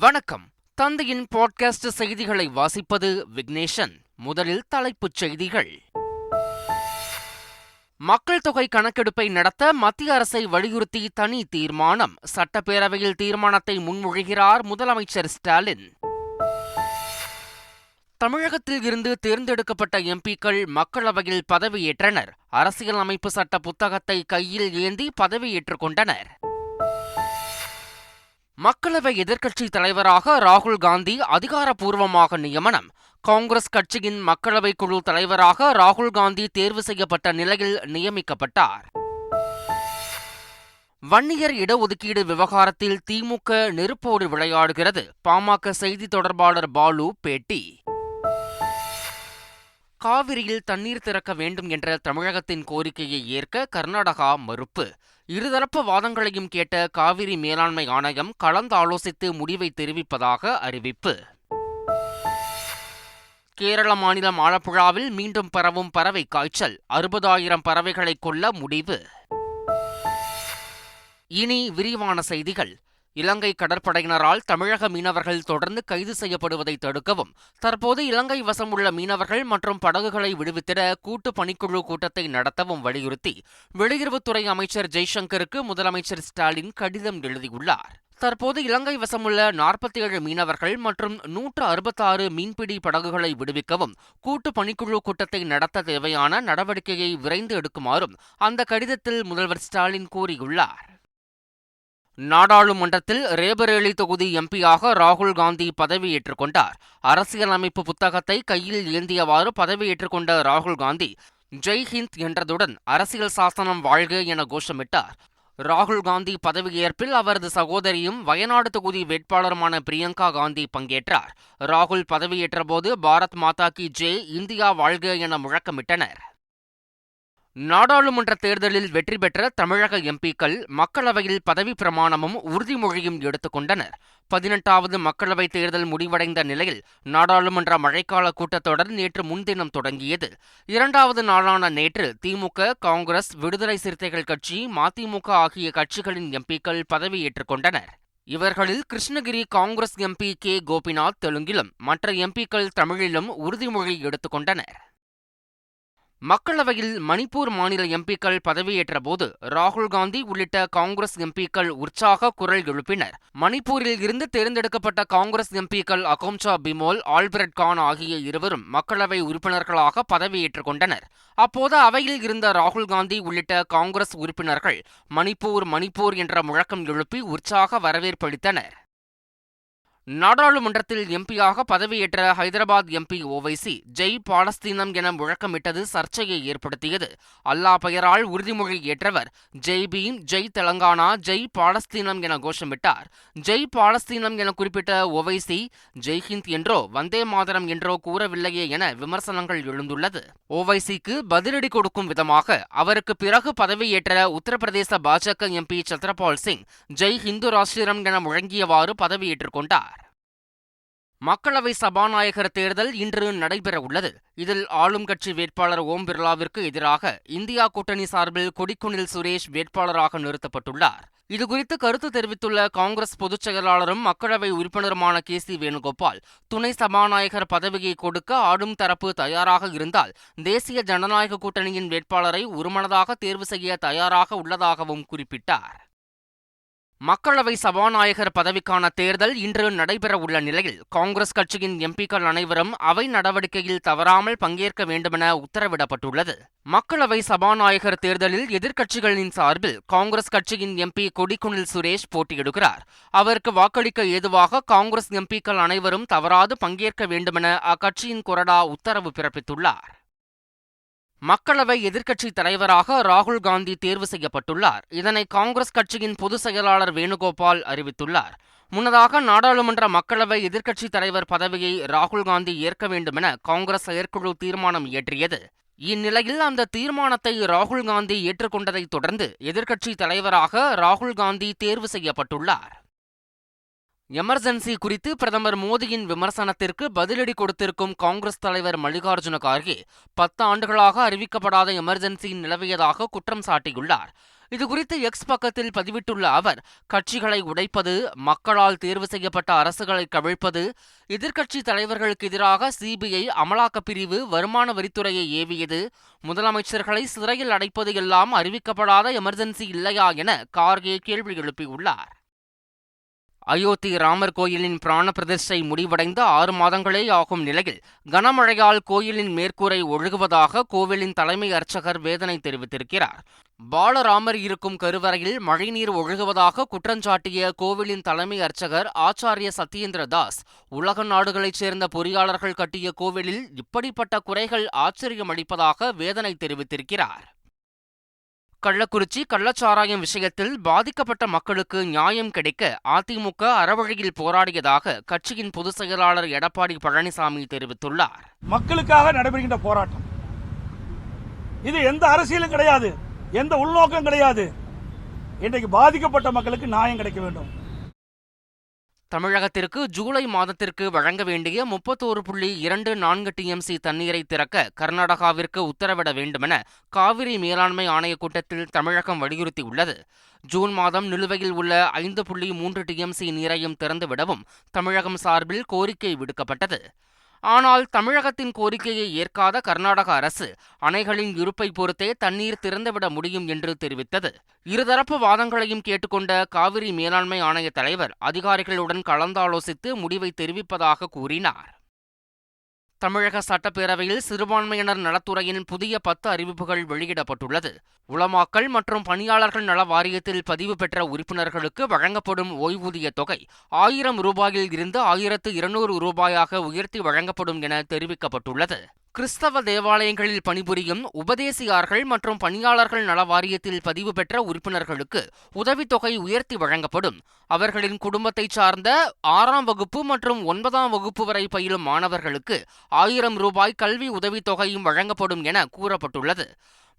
வணக்கம். தந்தையின் பாட்காஸ்ட் செய்திகளை வாசிப்பது விக்னேஷன். முதலில் தலைப்புச் செய்திகள். மக்கள் தொகை கணக்கெடுப்பை நடத்த மத்திய அரசை வலியுறுத்தி தனி தீர்மானம். சட்டப்பேரவையில் தீர்மானத்தை முன்மொழிகிறார் முதலமைச்சர் ஸ்டாலின். தமிழகத்தில் இருந்து தேர்ந்தெடுக்கப்பட்ட எம்பிக்கள் மக்களவையில் பதவியேற்றனர். அரசியல் அமைப்பு சட்ட புத்தகத்தை கையில் ஏந்தி பதவியேற்றுக் கொண்டனர். மக்களவை எதிர்க்கட்சித் தலைவராக ராகுல் காந்தி அதிகாரப்பூர்வமாக நியமனம். காங்கிரஸ் கட்சியின் மக்களவை குழு தலைவராக ராகுல் காந்தி தேர்வு செய்யப்பட்ட நிலையில் நியமிக்கப்பட்டார். வன்னியர் இடஒதுக்கீடு விவகாரத்தில் திமுக நெருப்போடு விளையாடுகிறது. பாமக செய்தி தொடர்பாளர் பாலு பேட்டி. காவிரியில் தண்ணீர் திறக்க வேண்டும் என்ற தமிழகத்தின் கோரிக்கையை ஏற்க கர்நாடகா மறுப்பு. இருதரப்பு வாதங்களையும் கேட்ட காவிரி மேலாண்மை ஆணையம் கலந்தாலோசித்து முடிவை தெரிவிப்பதாக அறிவிப்பு. கேரள மாநிலம் ஆலப்புழாவில் மீண்டும் பரவும் பறவை காய்ச்சல். அறுபதாயிரம் பறவைகளை கொல்ல முடிவு. இனி விரிவான செய்திகள். இலங்கை கடற்படையினரால் தமிழக மீனவர்கள் தொடர்ந்து கைது செய்யப்படுவதை தடுக்கவும் தற்போது இலங்கை வசம் உள்ள மீனவர்கள் மற்றும் படகுகளை விடுவித்திட கூட்டு பணிக்குழு கூட்டத்தை நடத்தவும் வலியுறுத்தி வெளியுறவுத்துறை அமைச்சர் ஜெய்சங்கருக்கு முதலமைச்சர் ஸ்டாலின் கடிதம் எழுதியுள்ளார். தற்போது இலங்கை வசமுள்ள நாற்பத்தி ஏழு மீனவர்கள் மற்றும் நூற்று அறுபத்தாறு மீன்பிடி படகுகளை விடுவிக்கவும் கூட்டு பணிக்குழு கூட்டத்தை நடத்த தேவையான நடவடிக்கையை விரைந்து எடுக்குமாறும் அந்த கடிதத்தில் முதல்வர் ஸ்டாலின் கூறியுள்ளார். நாடாளுமன்றத்தில் ரேபரேலி தொகுதி எம்பியாக ராகுல் காந்தி பதவியேற்றுக் கொண்டார் அரசியலமைப்பு புத்தகத்தை கையில் ஏந்தியவாறு பதவியேற்றுக் கொண்ட ராகுல் காந்தி ஜெய் ஹிந்த் என்றதுடன் அரசியல் சாசனம் வாழ்க என கோஷமிட்டார். ராகுல் காந்தி பதவியேற்பில் அவரது சகோதரியும் வயநாடு தொகுதி வேட்பாளருமான பிரியங்கா காந்தி பங்கேற்றார். ராகுல் பதவியேற்றபோது பாரத் மாதா கி ஜே இந்தியா வாழ்க என முழக்கமிட்டனர். நாடாளுமன்ற தேர்தலில் வெற்றி பெற்ற தமிழக எம்பிக்கள் மக்களவையில் பதவி பிரமாணமும் உறுதிமொழியும் எடுத்துக்கொண்டனர் பதினெட்டாவது மக்களவைத் தேர்தல் முடிவடைந்த நிலையில் நாடாளுமன்ற மழைக்கால கூட்டத்தொடர் நேற்று முன்தினம் தொடங்கியது. இரண்டாவது நாளான நேற்று திமுக காங்கிரஸ் விடுதலை சிறுத்தைகள் கட்சி மதிமுக ஆகிய கட்சிகளின் எம்பிக்கள் பதவியேற்றுக் கொண்டனர். இவர்களில் கிருஷ்ணகிரி காங்கிரஸ் எம்பி கே. கோபிநாத் தெலுங்கிலும் மற்ற எம்பிக்கள் தமிழிலும் உறுதிமொழி எடுத்துக்கொண்டனர் மக்களவையில் மணிப்பூர் மாநில எம்பிக்கள் பதவியேற்ற போது ராகுல் காந்தி உள்ளிட்ட காங்கிரஸ் எம்பிக்கள் உற்சாக குரல் எழுப்பினர். மணிப்பூரில் இருந்து தேர்ந்தெடுக்கப்பட்ட காங்கிரஸ் எம்பிக்கள் அகோம்சா பிமோல் ஆல்பர்ட் கான் ஆகிய இருவரும் மக்களவை உறுப்பினர்களாக பதவியேற்றுக் கொண்டனர். அப்போது அவையில் இருந்த ராகுல் காந்தி உள்ளிட்ட காங்கிரஸ் உறுப்பினர்கள் மணிப்பூர் மணிப்பூர் என்ற முழக்கம் எழுப்பி உற்சாக வரவேற்பளித்தனர் நாடாளுமன்றத்தில் எம்பியாக பதவியேற்ற ஹைதராபாத் எம்பி ஓவைசி ஜெய் பாலஸ்தீனம் என முழக்கமிட்டது சர்ச்சையை ஏற்படுத்தியது. அல்லா பெயரால் உறுதிமொழி ஏற்றவர் ஜெய் பீம் ஜெய் தெலங்கானா ஜெய் பாலஸ்தீனம் என கோஷமிட்டார். ஜெய் பாலஸ்தீனம் என குறிப்பிட்ட ஓவைசி ஜெய் ஹிந்த் என்றோ வந்தே மாதரம் என்றோ கூறவில்லையே என விமர்சனங்கள் எழுந்துள்ளது. ஓவைசிக்கு பதிலடி கொடுக்கும் விதமாக அவருக்கு பிறகு பதவியேற்ற உத்தரப்பிரதேச பாஜக எம்பி சத்ரபால் சிங் ஜெய் ஹிந்து ராஷ்டிரம் என முழங்கியவாறு பதவியேற்றுக் கொண்டார். மக்களவை சபாநாயகர் தேர்தல் இன்று நடைபெற உள்ளது இதில் ஆளும் கட்சி வேட்பாளர் ஓம் பிர்லாவிற்கு எதிராக இந்தியா கூட்டணி சார்பில் கொடிக்குனில் சுரேஷ் வேட்பாளராக நிறுத்தப்பட்டுள்ளார். இதுகுறித்து கருத்து தெரிவித்துள்ள காங்கிரஸ் பொதுச் செயலாளரும் மக்களவை உறுப்பினருமான கே சி வேணுகோபால் துணை சபாநாயகர் பதவியை கொடுக்க ஆடும் தரப்பு தயாராக இருந்தால் தேசிய ஜனநாயக கூட்டணியின் வேட்பாளரை ஒருமனதாக தேர்வு செய்ய தயாராக உள்ளதாகவும் குறிப்பிட்டார். மக்களவை சபாநாயகர் பதவிக்கான தேர்தல் இன்று நடைபெற உள்ள நிலையில் காங்கிரஸ் கட்சியின் எம்பிக்கள் அனைவரும் அவை நடவடிக்கையில் தவறாமல் பங்கேற்க வேண்டுமென உத்தரவிடப்பட்டுள்ளது. மக்களவை சபாநாயகர் தேர்தலில் எதிர்க்கட்சிகளின் சார்பில் காங்கிரஸ் கட்சியின் எம்பி கொடிக்குனில் சுரேஷ் போட்டியிடுகிறார். அவருக்கு வாக்களிக்க ஏதுவாக காங்கிரஸ் எம்பிக்கள் அனைவரும் தவறாது பங்கேற்க வேண்டுமென அக்கட்சியின் கொறடா உத்தரவு பிறப்பித்துள்ளார். மக்களவை எதிர்க்கட்சித் தலைவராக ராகுல் காந்தி தேர்வு செய்யப்பட்டுள்ளார். இதனை காங்கிரஸ் கட்சியின் பொதுச் செயலாளர் வேணுகோபால் அறிவித்துள்ளார். முன்னதாக நாடாளுமன்ற மக்களவை எதிர்க்கட்சித் தலைவர் பதவியை ராகுல் காந்தி ஏற்க வேண்டுமென காங்கிரஸ் செயற்குழு தீர்மானம் இயற்றியது. இந்நிலையில் அந்த தீர்மானத்தை ராகுல் காந்தி ஏற்றுக்கொண்டதைத் தொடர்ந்து எதிர்க்கட்சித் தலைவராக ராகுல் காந்தி தேர்வு செய்யப்பட்டுள்ளார். எமர்ஜென்சி குறித்து பிரதமர் மோடியின் விமர்சனத்திற்கு பதிலடி கொடுத்திருக்கும் காங்கிரஸ் தலைவர் மல்லிகார்ஜுன கார்கே பத்து ஆண்டுகளாக அறிவிக்கப்படாத எமர்ஜென்சி நிலவியதாக குற்றம் சாட்டியுள்ளார். இதுகுறித்து எக்ஸ் பக்கத்தில் பதிவிட்டுள்ள அவர் கட்சிகளை உடைப்பது மக்களால் தேர்வு செய்யப்பட்ட அரசுகளை கவிழ்ப்பது எதிர்க்கட்சி தலைவர்களுக்கு எதிராக சிபிஐ அமலாக்கப் பிரிவு வருமான வரித்துறையை ஏவியது முதலமைச்சர்களை சிறையில் அடைப்பது எல்லாம் அறிவிக்கப்படாத எமர்ஜென்சி இல்லையா என கார்கே கேள்வி எழுப்பியுள்ளார். அயோத்தி ராமர் கோயிலின் பிராண பிரதிஷ்டை முடிவடைந்து ஆறு மாதங்களே ஆகும் நிலையில் கனமழையால் கோயிலின் மேற்கூரை ஒழுகுவதாக கோவிலின் தலைமை அர்ச்சகர் வேதனை தெரிவித்திருக்கிறார். பாலராமர் இருக்கும் கருவறையில் மழைநீர் ஒழுகுவதாக குற்றஞ்சாட்டிய கோவிலின் தலைமை அர்ச்சகர் ஆச்சாரிய சத்யேந்திர தாஸ் உலக நாடுகளைச் சேர்ந்த பொறியாளர்கள் கட்டிய கோவிலில் இப்படிப்பட்ட குறைகள் ஆச்சரியமளிப்பதாக வேதனை தெரிவித்திருக்கிறார். கள்ளக்குறிச்சி கள்ளச்சாராயம் விஷயத்தில் பாதிக்கப்பட்ட மக்களுக்கு நியாயம் கிடைக்க அதிமுக அறவழியில் போராடியதாக கட்சியின் பொதுச் செயலாளர் எடப்பாடி பழனிசாமி தெரிவித்துள்ளார். மக்களுக்காக நடைபெறுகின்ற போராட்டம். இது எந்த அரசியலும் கிடையாது. எந்த உள்நோக்கம் கிடையாது. இன்றைக்கு பாதிக்கப்பட்ட மக்களுக்கு நியாயம் கிடைக்க வேண்டும். தமிழகத்திற்கு ஜூலை மாதத்திற்கு வழங்க வேண்டிய முப்பத்தோரு புள்ளி இரண்டு நான்கு டிஎம்சி தண்ணீரை திறக்க கர்நாடகாவிற்கு உத்தரவிட வேண்டுமென காவிரி மேலாண்மை ஆணையக் கூட்டத்தில் தமிழகம் வலியுறுத்தியுள்ளது. ஜூன் மாதம் நிலுவையில் உள்ள ஐந்து புள்ளி மூன்று டிஎம்சி நீரையும் திறந்துவிடவும் தமிழகம் சார்பில் கோரிக்கை விடுக்கப்பட்டது. ஆனால் தமிழகத்தின் கோரிக்கையை ஏற்காத கர்நாடக அரசு அணைகளின் இருப்பை பொறுத்தே தண்ணீர் திறந்துவிட முடியும் என்று தெரிவித்தது. இருதரப்பு வாதங்களையும் கேட்டுக்கொண்ட காவிரி மேலாண்மை ஆணைய தலைவர் அதிகாரிகளுடன் கலந்தாலோசித்து முடிவை தெரிவிப்பதாக கூறினார். தமிழக சட்டப்பேரவையில் சிறுபான்மையினர் நலத்துறையின் புதிய பத்து அறிவிப்புகள் வெளியிடப்பட்டுள்ளது. உளமாக்கல் மற்றும் பணியாளர்கள் நல வாரியத்தில் பதிவு பெற்ற உறுப்பினர்களுக்கு வழங்கப்படும் ஓய்வூதிய தொகை ஆயிரம் ரூபாயில் இருந்து ஆயிரத்து இருநூறு ரூபாயாக உயர்த்தி வழங்கப்படும் என தெரிவிக்கப்பட்டுள்ளது. கிறிஸ்தவ தேவாலயங்களில் பணிபுரியும் உபதேசியார்கள் மற்றும் பணியாளர்கள் நல வாரியத்தில் பதிவு பெற்ற உறுப்பினர்களுக்கு உதவித்தொகை உயர்த்தி வழங்கப்படும். அவர்களின் குடும்பத்தைச் சார்ந்த ஆறாம் வகுப்பு மற்றும் ஒன்பதாம் வகுப்பு வரை பயிலும் மாணவர்களுக்கு ஆயிரம் ரூபாய் கல்வி உதவித்தொகையும் வழங்கப்படும் என கூறப்பட்டுள்ளது.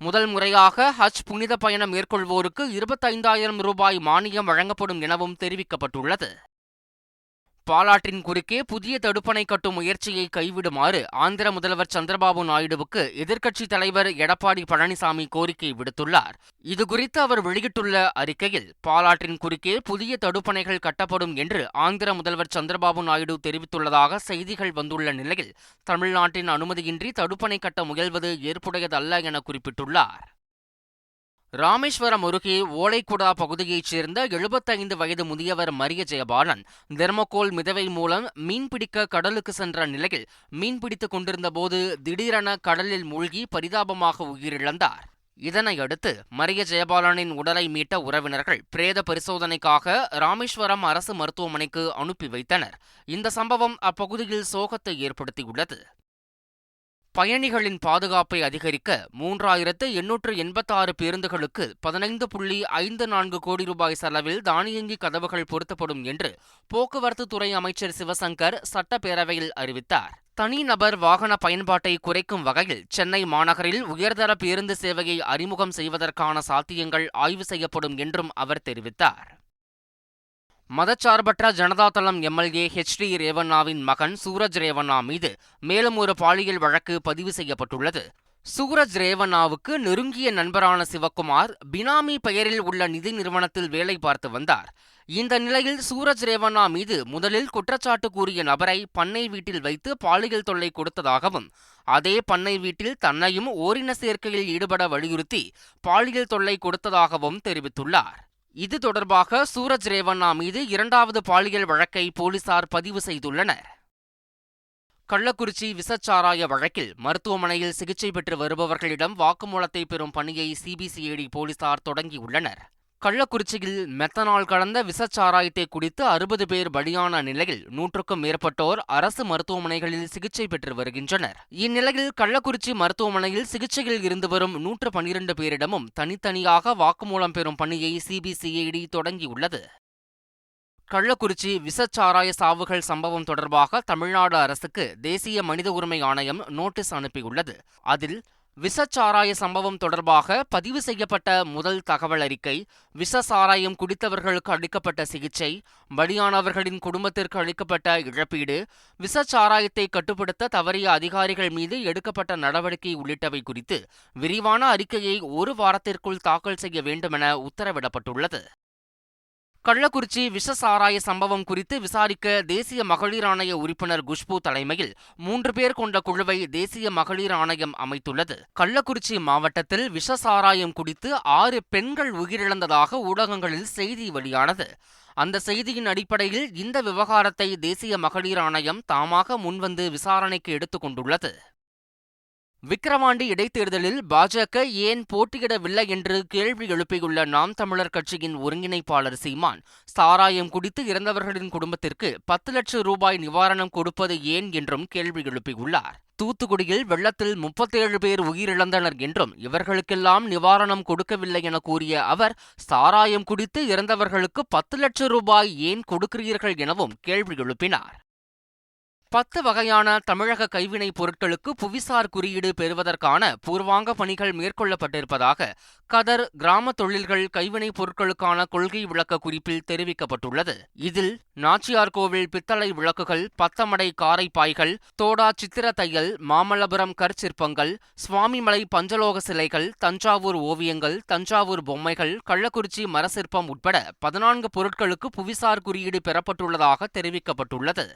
முதல் முறையாக ஹஜ் புனித பயணம் மேற்கொள்வோருக்கு இருபத்தைந்தாயிரம் ரூபாய் மானியம் வழங்கப்படும் எனவும் தெரிவிக்கப்பட்டுள்ளது. பாலாற்றின் குறுக்கே புதிய தடுப்பணை கட்டும் முயற்சியை கைவிடுமாறு ஆந்திர முதல்வர் சந்திரபாபு நாயுடுவுக்கு எதிர்க்கட்சித் தலைவர் எடப்பாடி பழனிசாமி கோரிக்கை விடுத்துள்ளார். இதுகுறித்து அவர் வெளியிட்டுள்ள அறிக்கையில் பாலாற்றின் குறுக்கே புதிய தடுப்பணைகள் கட்டப்படும் என்று ஆந்திர முதல்வர் சந்திரபாபு நாயுடு தெரிவித்துள்ளதாக செய்திகள் வந்துள்ள நிலையில் தமிழ்நாட்டின் அனுமதியின்றி தடுப்பணை கட்ட முயல்வது ஏற்புடையதல்ல என குறிப்பிட்டுள்ளார். ராமேஸ்வரம் அருகே ஓலைக்குடா பகுதியைச் சேர்ந்த எழுபத்தைந்து வயது முதியவர் மரிய ஜெயபாலன் தெர்மோகோல் மிதவை மூலம் மீன்பிடிக்க கடலுக்கு சென்ற நிலையில் மீன்பிடித்துக் கொண்டிருந்தபோது திடீரென கடலில் மூழ்கி பரிதாபமாக உயிரிழந்தார். இதனையடுத்து மரிய ஜெயபாலனின் உடலை மீட்ட உறவினர்கள் பிரேத பரிசோதனைக்காக ராமேஸ்வரம் அரசு மருத்துவமனைக்கு அனுப்பி வைத்தனர். இந்த சம்பவம் அப்பகுதியில் சோகத்தை ஏற்படுத்தியுள்ளது. பயணிகளின் பாதுகாப்பை அதிகரிக்க மூன்றாயிரத்து எண்ணூற்று எண்பத்தாறு பேருந்துகளுக்கு பதினைந்து புள்ளி ஐந்து நான்கு கோடி ரூபாய் செலவில் தானியங்கி கதவுகள் பொருத்தப்படும் என்று போக்குவரத்து துறை அமைச்சர் சிவசங்கர் சட்டப்பேரவையில் அறிவித்தார். தனிநபர் வாகன பயன்பாட்டை குறைக்கும் வகையில் சென்னை மாநகரில் உயர்தர பேருந்து சேவையை அறிமுகம் செய்வதற்கான சாத்தியங்கள் ஆய்வு செய்யப்படும் என்றும் அவர் தெரிவித்தார். மதச்சார்பற்ற ஜனதாதளம் எம்எல்ஏ ஹெச் டி ரேவண்ணாவின் மகன் சூரஜ் ரேவண்ணா மீது மேலும் ஒரு பாலியல் வழக்கு பதிவு செய்யப்பட்டுள்ளது. சூரஜ் ரேவண்ணாவுக்கு நெருங்கிய நண்பரான சிவக்குமார் பினாமி பெயரில் உள்ள நிதி நிறுவனத்தில் வேலை பார்த்து வந்தார். இந்த நிலையில் சூரஜ் ரேவண்ணா மீது முதலில் குற்றச்சாட்டு கூறிய நபரை பண்ணை வீட்டில் வைத்து பாலியல் தொல்லை கொடுத்ததாகவும் அதே பண்ணை வீட்டில் தன்னையும் ஓரின சேர்க்கையில் ஈடுபட வலியுறுத்தி பாலியல் தொல்லை கொடுத்ததாகவும் தெரிவித்துள்ளார். இது தொடர்பாக சூரஜ் ரேவண்ணா மீது இரண்டாவது பாலியல் வழக்கை போலீசார் பதிவு செய்துள்ளனர். கள்ளக்குறிச்சி விசச்சாராய வழக்கில் மருத்துவமனையில் சிகிச்சை பெற்று வருபவர்களிடம் வாக்குமூலத்தை பெறும் பணியை சிபிசிஐடி போலீசார் தொடங்கியுள்ளனர். கள்ளக்குறிச்சியில் மெத்தனால் கலந்த விசச்சாராயத்தை குடித்து அறுபது பேர் பலியான நிலையில் நூற்றுக்கும் மேற்பட்டோர் அரசு மருத்துவமனைகளில் சிகிச்சை பெற்று வருகின்றனர். இந்நிலையில் கள்ளக்குறிச்சி மருத்துவமனையில் சிகிச்சையில் இருந்து வரும் நூற்று பனிரெண்டு பேரிடமும் தனித்தனியாக வாக்குமூலம் பெறும் பணியை சிபிசிஐடி தொடங்கியுள்ளது. கள்ளக்குறிச்சி விசச்சாராய சாவுகள் சம்பவம் தொடர்பாக தமிழ்நாடு அரசுக்கு தேசிய மனித உரிமை ஆணையம் நோட்டீஸ் அனுப்பியுள்ளது. அதில் விசச்சாராய சம்பவம் தொடர்பாக பதிவு செய்யப்பட்ட முதல் தகவல் அறிக்கை விச சாராயம் குடித்தவர்களுக்கு அளிக்கப்பட்ட சிகிச்சை பலியானவர்களின் குடும்பத்திற்கு அளிக்கப்பட்ட இழப்பீடு விசச்சாராயத்தை கட்டுப்படுத்த தவறிய அதிகாரிகள் மீது எடுக்கப்பட்ட நடவடிக்கை உள்ளிட்டவை குறித்து விரிவான அறிக்கையை ஒரு வாரத்திற்குள் தாக்கல் செய்ய வேண்டுமென உத்தரவிடப்பட்டுள்ளது. கள்ளக்குறிச்சி விஷ சாராய சம்பவம் குறித்து விசாரிக்க தேசிய மகளிர் ஆணைய உறுப்பினர் குஷ்பு தலைமையில் மூன்று பேர் கொண்ட குழுவை தேசிய மகளிர் ஆணையம் அமைத்துள்ளது. கள்ளக்குறிச்சி மாவட்டத்தில் விஷ சாராயம் குடித்து ஆறு பெண்கள் உயிரிழந்ததாக ஊடகங்களில் செய்தி வெளியானது. அந்த செய்தியின் அடிப்படையில் இந்த விவகாரத்தை தேசிய மகளிர் ஆணையம் தாமாக முன்வந்து விசாரணைக்கு எடுத்துக் கொண்டுள்ளது. விக்கிரவாண்டி இடைத்தேர்தலில் பாஜக ஏன் போட்டியிடவில்லை என்று கேள்வி எழுப்பியுள்ள நாம் தமிழர் கட்சியின் ஒருங்கிணைப்பாளர் சீமான் சாராயம் குடித்து இறந்தவர்களின் குடும்பத்திற்கு பத்து லட்சம் ரூபாய் நிவாரணம் கொடுப்பது ஏன் என்றும் கேள்வி எழுப்பியுள்ளார். தூத்துக்குடியில் வெள்ளத்தில் முப்பத்தேழு பேர் உயிரிழந்தனர் என்றும் இவர்களுக்கெல்லாம் நிவாரணம் கொடுக்கவில்லை என கூறிய அவர் சாராயம் குடித்து இறந்தவர்களுக்கு பத்து லட்சம் ரூபாய் ஏன் கொடுக்கிறீர்கள் எனவும் கேள்வி எழுப்பினார். பத்து வகையான தமிழக கைவினைப் பொருட்களுக்கு புவிசார் குறியீடு பெறுவதற்கான பூர்வாங்க பணிகள் மேற்கொள்ளப்பட்டிருப்பதாக கதர் கிராம தொழில்கள் கைவினைப் பொருட்களுக்கான கொள்கை விளக்க குறிப்பில் தெரிவிக்கப்பட்டுள்ளது. இதில் நாச்சியார் கோவில் பித்தளை விளக்குகள் பத்தமடை காரைப்பாய்கள் தோடா சித்திர தையல் மாமல்லபுரம் கற்சிற்பங்கள் சுவாமிமலை பஞ்சலோக சிலைகள் தஞ்சாவூர் ஓவியங்கள் தஞ்சாவூர் பொம்மைகள் கள்ளக்குறிச்சி மரசிற்பம் உட்பட பதினான்கு பொருட்களுக்கு புவிசார் குறியீடு பெறப்பட்டுள்ளதாக தெரிவிக்கப்பட்டுள்ளது.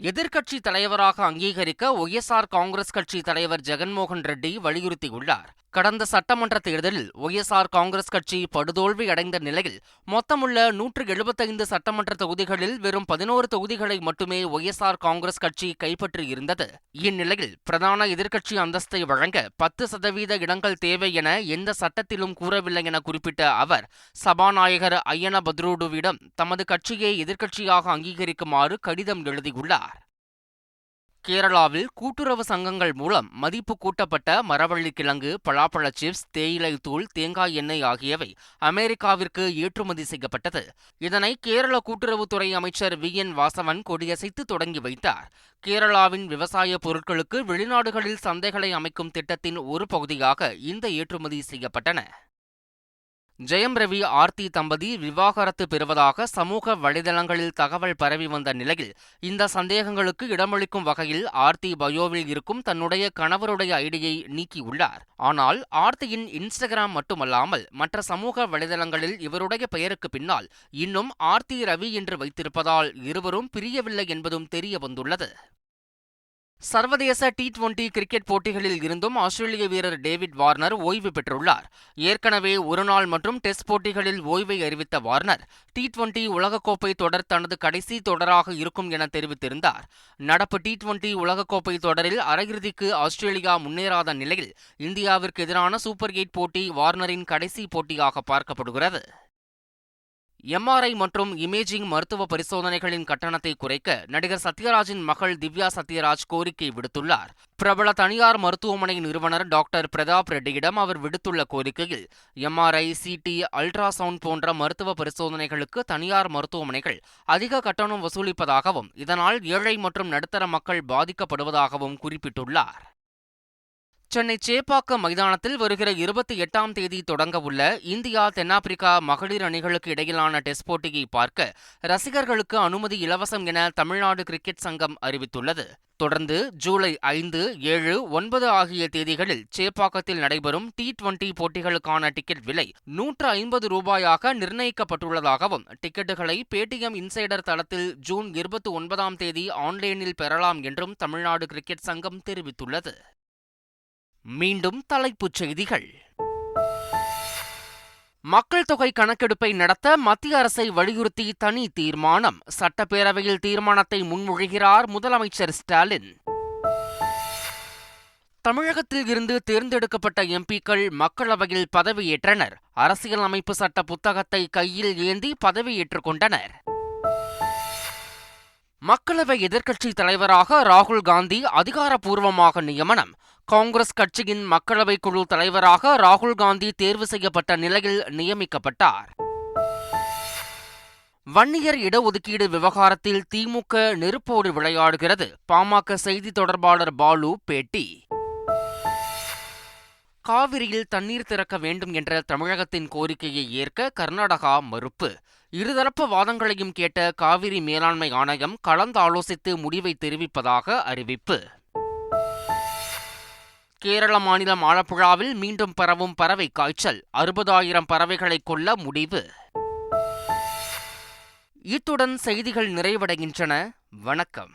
எதிர்க்கட்சி தலைவராக அங்கீகரிக்க ஒய்எஸ்ஆர் காங்கிரஸ் கட்சி தலைவர் ஜெகன்மோகன் ரெட்டி வலியுறுத்தியுள்ளார். கடந்த சட்டமன்ற தேர்தலில் ஒய்எஸ்ஆர் காங்கிரஸ் கட்சி படுதோல்வி அடைந்த நிலையில் மொத்தமுள்ள நூற்று எழுபத்தைந்து சட்டமன்ற தொகுதிகளில் வெறும் பதினோரு தொகுதிகளை மட்டுமே ஒய்எஸ்ஆர் காங்கிரஸ் கட்சி கைப்பற்றியிருந்தது. இந்நிலையில் பிரதான எதிர்க்கட்சி அந்தஸ்தை வழங்க பத்து சதவீத இடங்கள் தேவை என எந்த சட்டத்திலும் கூறவில்லை என குறிப்பிட்ட அவர் சபாநாயகர் ஐயன பத்ரூடுவிடம் தமது கட்சியை எதிர்க்கட்சியாக அங்கீகரிக்குமாறு கடிதம் எழுதியுள்ளார். கேரளாவில் கூட்டுறவு சங்கங்கள் மூலம் மதிப்பு கூட்டப்பட்ட மரவள்ளி கிழங்கு பலாப்பழ சிப்ஸ் தேயிலை தூள் தேங்காய் எண்ணெய் ஆகியவை அமெரிக்காவிற்கு ஏற்றுமதி செய்யப்பட்டது. இதனை கேரள கூட்டுறவுத்துறை அமைச்சர் வி. என். வாசவன் கொடியசைத்து தொடங்கி வைத்தார். கேரளாவின் விவசாய பொருட்களுக்கு வெளிநாடுகளில் சந்தைகளை அமைக்கும் திட்டத்தின் ஒரு பகுதியாக இந்த ஏற்றுமதி செய்யப்பட்டன. ஜெயம் ரவி ஆர்த்தி தம்பதி விவாகரத்து பெறுவதாக சமூக வலைதளங்களில் தகவல் பரவி வந்த நிலையில் இந்த சந்தேகங்களுக்கு இடமளிக்கும் வகையில் ஆர்த்தி பயோவில் இருக்கும் தன்னுடைய கணவருடைய ஐடியை நீக்கியுள்ளார். ஆனால் ஆர்த்தியின் இன்ஸ்டாகிராம் மட்டுமல்லாமல் மற்ற சமூக வலைதளங்களில் இவருடைய பெயருக்கு பின்னால் இன்னும் ஆர்த்தி ரவி என்று வைத்திருப்பதால் இருவரும் பிரியவில்லை என்பதும் தெரிய வந்துள்ளது. சர்வதேச டி டுவெண்டி கிரிக்கெட் போட்டிகளில் இருந்தும் ஆஸ்திரேலிய வீரர் டேவிட் வார்னர் ஓய்வு பெற்றுள்ளார். ஏற்கனவே ஒருநாள் மற்றும் டெஸ்ட் போட்டிகளில் ஓய்வை அறிவித்த வார்னர் டி டுவெண்டி உலகக்கோப்பை தொடர் தனது கடைசி தொடராக இருக்கும் என தெரிவித்திருந்தார். நடப்பு டி டுவெண்டி உலகக்கோப்பை தொடரில் அரையிறுதிக்கு ஆஸ்திரேலியா முன்னேறாத நிலையில் இந்தியாவிற்கு எதிரான சூப்பர் எயிட் போட்டி வார்னரின் கடைசி போட்டியாக பார்க்கப்படுகிறது. எம்ஆர்ஐ மற்றும் இமேஜிங் மருத்துவ பரிசோதனைகளின் கட்டணத்தை குறைக்க நடிகர் சத்யராஜின் மகள் திவ்யா சத்யராஜ் கோரிக்கை விடுத்துள்ளார். பிரபல தனியார் மருத்துவமனை நிறுவனர் டாக்டர் பிரதாப் ரெட்டியிடம் அவர் விடுத்துள்ள கோரிக்கையில் எம்ஆர்ஐ சிடி அல்ட்ராசவுண்ட் போன்ற மருத்துவ பரிசோதனைகளுக்கு தனியார் மருத்துவமனைகள் அதிக கட்டணம் வசூலிப்பதாகவும் இதனால் ஏழை மற்றும் நடுத்தர மக்கள் பாதிக்கப்படுவதாகவும் குறிப்பிட்டுள்ளார். சென்னை சேப்பாக்கம் மைதானத்தில் வருகிற இருபத்தி எட்டாம் தேதி தொடங்க உள்ள இந்தியா தென்னாப்பிரிக்கா மகளிர் அணிகளுக்கு இடையிலான டெஸ்ட் போட்டியை பார்க்க ரசிகர்களுக்கு அனுமதி இலவசம் என தமிழ்நாடு கிரிக்கெட் சங்கம் அறிவித்துள்ளது. தொடர்ந்து ஜூலை ஐந்து ஏழு ஒன்பது ஆகிய தேதிகளில் சேப்பாக்கத்தில் நடைபெறும் டி டுவெண்டி போட்டிகளுக்கான டிக்கெட் விலை நூற்று ஐம்பது ரூபாயாக நிர்ணயிக்கப்பட்டுள்ளதாகவும் டிக்கெட்டுகளை பேடிஎம் இன்சைடர் தளத்தில் ஜூன் இருபத்தி ஒன்பதாம் தேதி ஆன்லைனில் பெறலாம் என்றும் தமிழ்நாடு கிரிக்கெட் சங்கம் தெரிவித்துள்ளது. மீண்டும் தலைப்புச் செய்திகள். மக்கள் தொகை கணக்கெடுப்பை நடத்த மத்திய அரசை வலியுறுத்தி தனி தீர்மானம். சட்டப்பேரவையில் தீர்மானத்தை முன்மொழிகிறார் முதலமைச்சர் ஸ்டாலின். தமிழகத்தில் இருந்து தேர்ந்தெடுக்கப்பட்ட எம்பிக்கள் மக்களவையில் பதவியேற்றனர். அரசியல் அமைப்பு சட்ட புத்தகத்தை கையில் ஏந்தி பதவியேற்றுக் கொண்டனர். மக்களவை எதிர்க்கட்சித் தலைவராக ராகுல் காந்தி அதிகாரப்பூர்வமாக நியமனம். காங்கிரஸ் கட்சியின் மக்களவை குழு தலைவராக ராகுல் காந்தி தேர்வு செய்யப்பட்ட நிலையில் நியமிக்கப்பட்டார். வன்னியர் இடஒதுக்கீடு விவகாரத்தில் திமுக நெருப்போடு விளையாடுகிறது. பாமக செய்தி தொடர்பாளர் பாலு பேட்டி. காவிரியில் தண்ணீர் திறக்க வேண்டும் என்ற தமிழகத்தின் கோரிக்கையை ஏற்க கர்நாடகா மறுப்பு. இருதரப்பு வாதங்களையும் கேட்ட காவிரி மேலாண்மை ஆணையம் கலந்தாலோசித்து முடிவை தெரிவிப்பதாக அறிவிப்பு. கேரள மாநிலம் ஆலப்புழாவில் மீண்டும் பரவும் பறவை காய்ச்சல். அறுபதாயிரம் பறவைகளை கொல்ல முடிவு. இத்துடன் செய்திகள் நிறைவடைகின்றன. வணக்கம்.